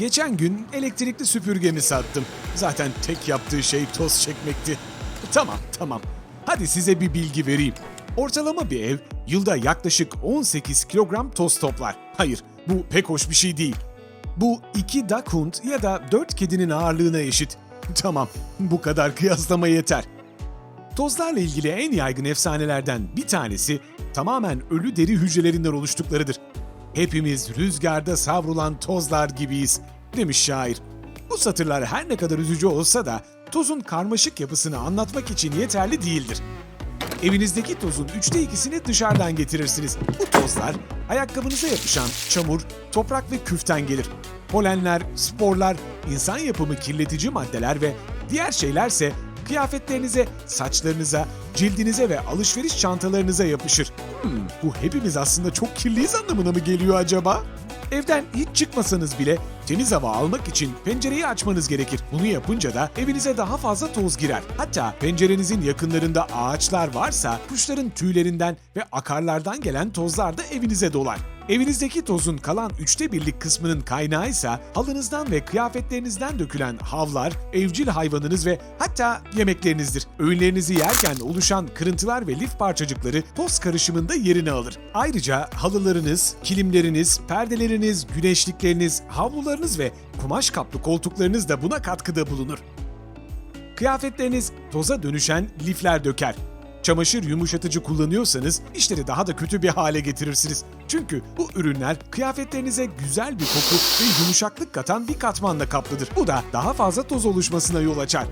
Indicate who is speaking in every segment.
Speaker 1: Geçen gün elektrikli süpürgemi sattım. Zaten tek yaptığı şey toz çekmekti. Tamam, tamam. Hadi size bir bilgi vereyim. Ortalama bir ev yılda yaklaşık 18 kilogram toz toplar. Hayır, bu pek hoş bir şey değil. Bu iki Dachshund ya da 4 kedinin ağırlığına eşit. Tamam, bu kadar kıyaslama yeter. Tozlarla ilgili en yaygın efsanelerden bir tanesi tamamen ölü deri hücrelerinden oluştuklarıdır. Hepimiz rüzgarda savrulan tozlar gibiyiz, demiş şair. Bu satırlar her ne kadar üzücü olsa da tozun karmaşık yapısını anlatmak için yeterli değildir. Evinizdeki tozun üçte ikisini dışarıdan getirirsiniz. Bu tozlar ayakkabınıza yapışan çamur, toprak ve küften gelir. Polenler, sporlar, insan yapımı kirletici maddeler ve diğer şeylerse kıyafetlerinize, saçlarınıza, cildinize ve alışveriş çantalarınıza yapışır. Hmm, bu hepimiz aslında çok kirliyiz anlamına mı geliyor acaba? Evden hiç çıkmasanız bile temiz hava almak için pencereyi açmanız gerekir. Bunu yapınca da evinize daha fazla toz girer. Hatta pencerenizin yakınlarında ağaçlar varsa kuşların tüylerinden ve akarlardan gelen tozlar da evinize dolar. Evinizdeki tozun kalan üçte birlik kısmının kaynağı ise halınızdan ve kıyafetlerinizden dökülen havlar, evcil hayvanınız ve hatta yemeklerinizdir. Öğünlerinizi yerken oluşan kırıntılar ve lif parçacıkları toz karışımında yerini alır. Ayrıca halılarınız, kilimleriniz, perdeleriniz, güneşlikleriniz, havlularınız ve kumaş kaplı koltuklarınız da buna katkıda bulunur. Kıyafetleriniz toza dönüşen lifler döker. Çamaşır yumuşatıcı kullanıyorsanız işleri daha da kötü bir hale getirirsiniz. Çünkü bu ürünler kıyafetlerinize güzel bir koku ve yumuşaklık katan bir katmanla kaplıdır. Bu da daha fazla toz oluşmasına yol açar.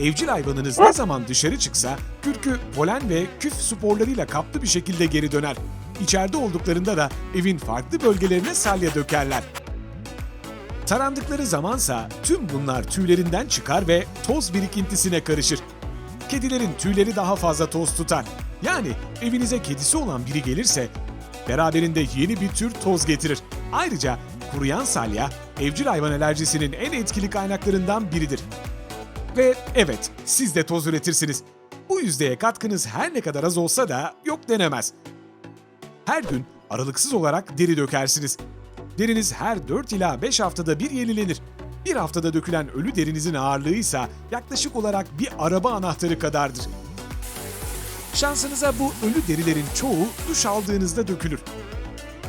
Speaker 1: Evcil hayvanınız ne zaman dışarı çıksa kürkü, polen ve küf sporlarıyla kaplı bir şekilde geri döner. İçeride olduklarında da evin farklı bölgelerine salya dökerler. Tarandıkları zamansa tüm bunlar tüylerinden çıkar ve toz birikintisine karışır. Kedilerin tüyleri daha fazla toz tutar. Yani evinize kedisi olan biri gelirse beraberinde yeni bir tür toz getirir. Ayrıca kuruyan salya evcil hayvan alerjisinin en etkili kaynaklarından biridir. Ve evet, siz de toz üretirsiniz. Bu yüzdeye katkınız her ne kadar az olsa da yok denemez. Her gün aralıksız olarak deri dökersiniz. Deriniz her 4 ila 5 haftada bir yenilenir. Bir haftada dökülen ölü derinizin ağırlığı ise yaklaşık olarak bir araba anahtarı kadardır. Şansınıza bu ölü derilerin çoğu duş aldığınızda dökülür.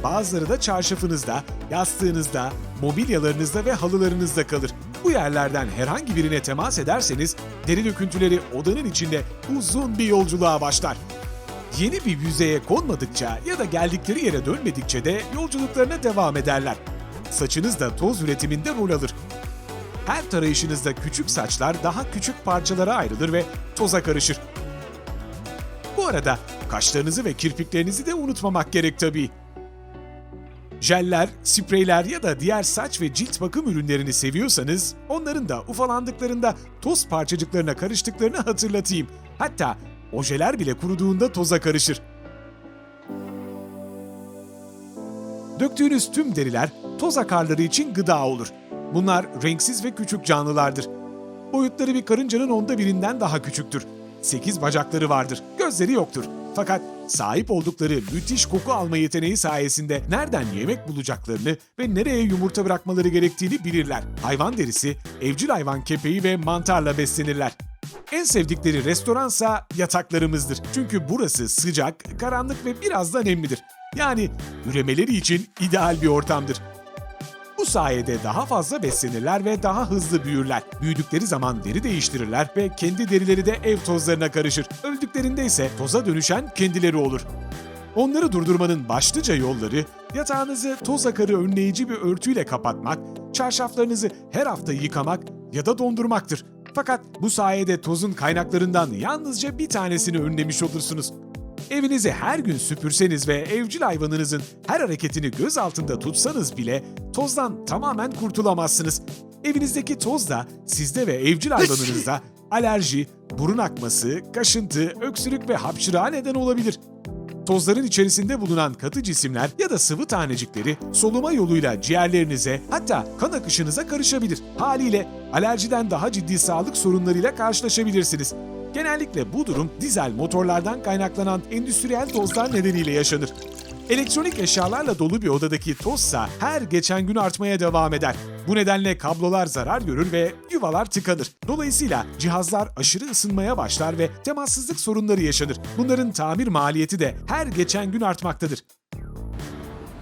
Speaker 1: Bazıları da çarşafınızda, yastığınızda, mobilyalarınızda ve halılarınızda kalır. Bu yerlerden herhangi birine temas ederseniz deri döküntüleri odanın içinde uzun bir yolculuğa başlar. Yeni bir yüzeye konmadıkça ya da geldikleri yere dönmedikçe de yolculuklarına devam ederler. Saçınız da toz üretiminde rol alır. Her tarayışınızda küçük saçlar daha küçük parçalara ayrılır ve toza karışır. Bu arada kaşlarınızı ve kirpiklerinizi de unutmamak gerek tabii. Jeller, spreyler ya da diğer saç ve cilt bakım ürünlerini seviyorsanız onların da ufalandıklarında toz parçacıklarına karıştıklarını hatırlatayım. Hatta ojeler bile kuruduğunda toza karışır. Döktüğünüz tüm deriler toz akarları için gıda olur. Bunlar renksiz ve küçük canlılardır. Boyutları bir karıncanın onda birinden daha küçüktür. Sekiz bacakları vardır, gözleri yoktur. Fakat sahip oldukları müthiş koku alma yeteneği sayesinde nereden yemek bulacaklarını ve nereye yumurta bırakmaları gerektiğini bilirler. Hayvan derisi, evcil hayvan kepeği ve mantarla beslenirler. En sevdikleri restoransa yataklarımızdır. Çünkü burası sıcak, karanlık ve biraz da nemlidir. Yani üremeleri için ideal bir ortamdır. Bu sayede daha fazla beslenirler ve daha hızlı büyürler. Büyüdükleri zaman deri değiştirirler ve kendi derileri de ev tozlarına karışır. Öldüklerinde ise toza dönüşen kendileri olur. Onları durdurmanın başlıca yolları yatağınızı toz akarı önleyici bir örtüyle kapatmak, çarşaflarınızı her hafta yıkamak ya da dondurmaktır. Fakat bu sayede tozun kaynaklarından yalnızca bir tanesini önlemiş olursunuz. Evinizi her gün süpürseniz ve evcil hayvanınızın her hareketini göz altında tutsanız bile tozdan tamamen kurtulamazsınız. Evinizdeki toz da sizde ve evcil hayvanınızda alerji, burun akması, kaşıntı, öksürük ve hapşırığa neden olabilir. Tozların içerisinde bulunan katı cisimler ya da sıvı tanecikleri soluma yoluyla ciğerlerinize hatta kan akışınıza karışabilir. Haliyle alerjiden daha ciddi sağlık sorunlarıyla karşılaşabilirsiniz. Genellikle bu durum dizel motorlardan kaynaklanan endüstriyel tozlar nedeniyle yaşanır. Elektronik eşyalarla dolu bir odadaki tozsa her geçen gün artmaya devam eder. Bu nedenle kablolar zarar görür ve yuvalar tıkanır. Dolayısıyla cihazlar aşırı ısınmaya başlar ve temassızlık sorunları yaşanır. Bunların tamir maliyeti de her geçen gün artmaktadır.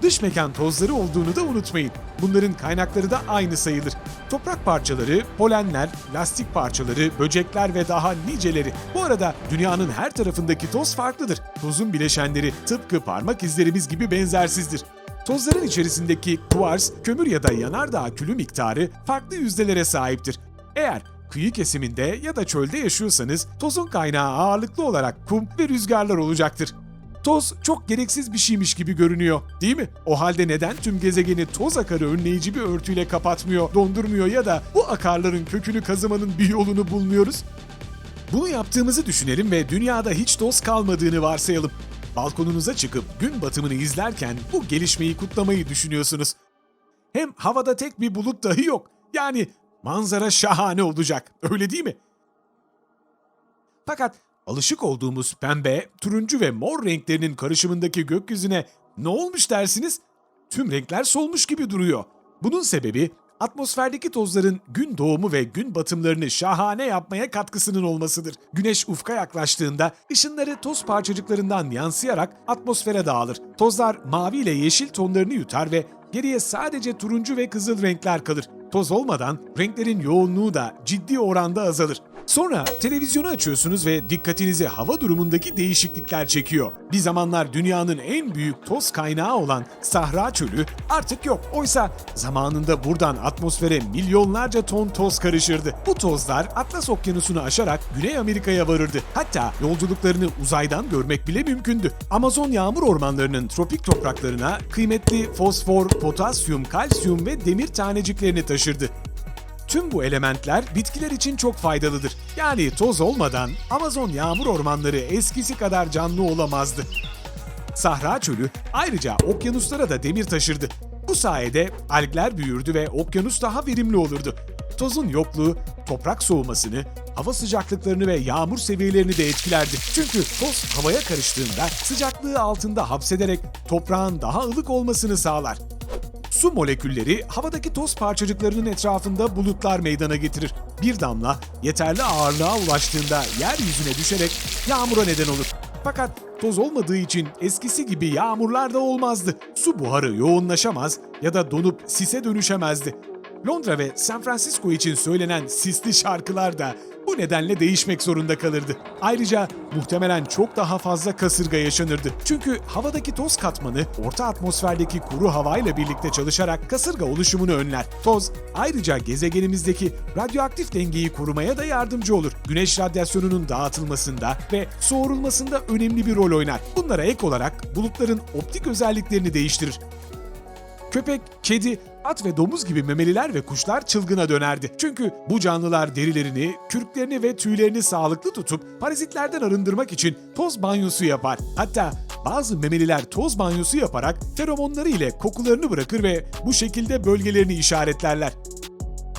Speaker 1: Dış mekan tozları olduğunu da unutmayın. Bunların kaynakları da aynı sayılır. Toprak parçaları, polenler, lastik parçaları, böcekler ve daha niceleri. Bu arada dünyanın her tarafındaki toz farklıdır. Tozun bileşenleri tıpkı parmak izlerimiz gibi benzersizdir. Tozların içerisindeki kuvars, kömür ya da yanardağ külü miktarı farklı yüzdelere sahiptir. Eğer kıyı kesiminde ya da çölde yaşıyorsanız tozun kaynağı ağırlıklı olarak kum ve rüzgarlar olacaktır. Toz çok gereksiz bir şeymiş gibi görünüyor, değil mi? O halde neden tüm gezegeni toz akarı önleyici bir örtüyle kapatmıyor, dondurmuyor ya da bu akarların kökünü kazımanın bir yolunu bulmuyoruz? Bunu yaptığımızı düşünelim ve dünyada hiç toz kalmadığını varsayalım. Balkonunuza çıkıp gün batımını izlerken bu gelişmeyi kutlamayı düşünüyorsunuz. Hem havada tek bir bulut dahi yok. Yani manzara şahane olacak. Öyle değil mi? Fakat alışık olduğumuz pembe, turuncu ve mor renklerinin karışımındaki gökyüzüne ne olmuş dersiniz? Tüm renkler solmuş gibi duruyor. Bunun sebebi atmosferdeki tozların gün doğumu ve gün batımlarını şahane yapmaya katkısının olmasıdır. Güneş ufka yaklaştığında ışınları toz parçacıklarından yansıyarak atmosfere dağılır. Tozlar mavi ile yeşil tonlarını yutar ve geriye sadece turuncu ve kızıl renkler kalır. Toz olmadan renklerin yoğunluğu da ciddi oranda azalır. Sonra televizyonu açıyorsunuz ve dikkatinizi hava durumundaki değişiklikler çekiyor. Bir zamanlar dünyanın en büyük toz kaynağı olan Sahra Çölü artık yok. Oysa zamanında buradan atmosfere milyonlarca ton toz karışırdı. Bu tozlar Atlas Okyanusu'nu aşarak Güney Amerika'ya varırdı. Hatta yolculuklarını uzaydan görmek bile mümkündü. Amazon yağmur ormanlarının tropik topraklarına kıymetli fosfor, potasyum, kalsiyum ve demir taneciklerini taşırdı. Tüm bu elementler bitkiler için çok faydalıdır. Yani toz olmadan Amazon yağmur ormanları eskisi kadar canlı olamazdı. Sahra çölü ayrıca okyanuslara da demir taşırdı. Bu sayede algler büyürdü ve okyanus daha verimli olurdu. Tozun yokluğu toprak soğumasını, hava sıcaklıklarını ve yağmur seviyelerini de etkilerdi. Çünkü toz havaya karıştığında sıcaklığı altında hapsederek toprağın daha ılık olmasını sağlar. Su molekülleri havadaki toz parçacıklarının etrafında bulutlar meydana getirir. Bir damla yeterli ağırlığa ulaştığında yeryüzüne düşerek yağmura neden olur. Fakat toz olmadığı için eskisi gibi yağmurlar da olmazdı. Su buharı yoğunlaşamaz ya da donup sise dönüşemezdi. Londra ve San Francisco için söylenen sisli şarkılar da bu nedenle değişmek zorunda kalırdı. Ayrıca muhtemelen çok daha fazla kasırga yaşanırdı. Çünkü havadaki toz katmanı orta atmosferdeki kuru havayla birlikte çalışarak kasırga oluşumunu önler. Toz ayrıca gezegenimizdeki radyoaktif dengeyi korumaya da yardımcı olur. Güneş radyasyonunun dağıtılmasında ve soğurulmasında önemli bir rol oynar. Bunlara ek olarak bulutların optik özelliklerini değiştirir. Köpek, kedi, at ve domuz gibi memeliler ve kuşlar çılgına dönerdi. Çünkü bu canlılar derilerini, kürklerini ve tüylerini sağlıklı tutup parazitlerden arındırmak için toz banyosu yapar. Hatta bazı memeliler toz banyosu yaparak feromonları ile kokularını bırakır ve bu şekilde bölgelerini işaretlerler.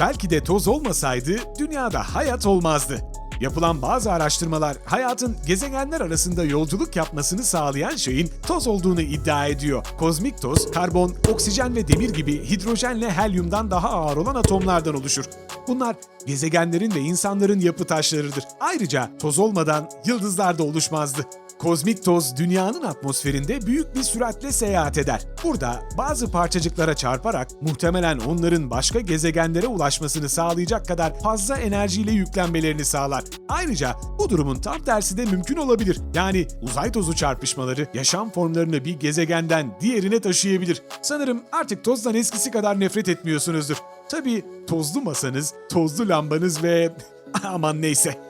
Speaker 1: Belki de toz olmasaydı dünyada hayat olmazdı. Yapılan bazı araştırmalar hayatın gezegenler arasında yolculuk yapmasını sağlayan şeyin toz olduğunu iddia ediyor. Kozmik toz, karbon, oksijen ve demir gibi hidrojenle helyumdan daha ağır olan atomlardan oluşur. Bunlar gezegenlerin ve insanların yapı taşlarıdır. Ayrıca toz olmadan yıldızlar da oluşmazdı. Kozmik toz dünyanın atmosferinde büyük bir süratle seyahat eder. Burada bazı parçacıklara çarparak muhtemelen onların başka gezegenlere ulaşmasını sağlayacak kadar fazla enerjiyle yüklenmelerini sağlar. Ayrıca bu durumun tam tersi de mümkün olabilir. Yani uzay tozu çarpışmaları yaşam formlarını bir gezegenden diğerine taşıyabilir. Sanırım artık tozdan eskisi kadar nefret etmiyorsunuzdur. Tabii tozlu masanız, tozlu lambanız ve aman neyse.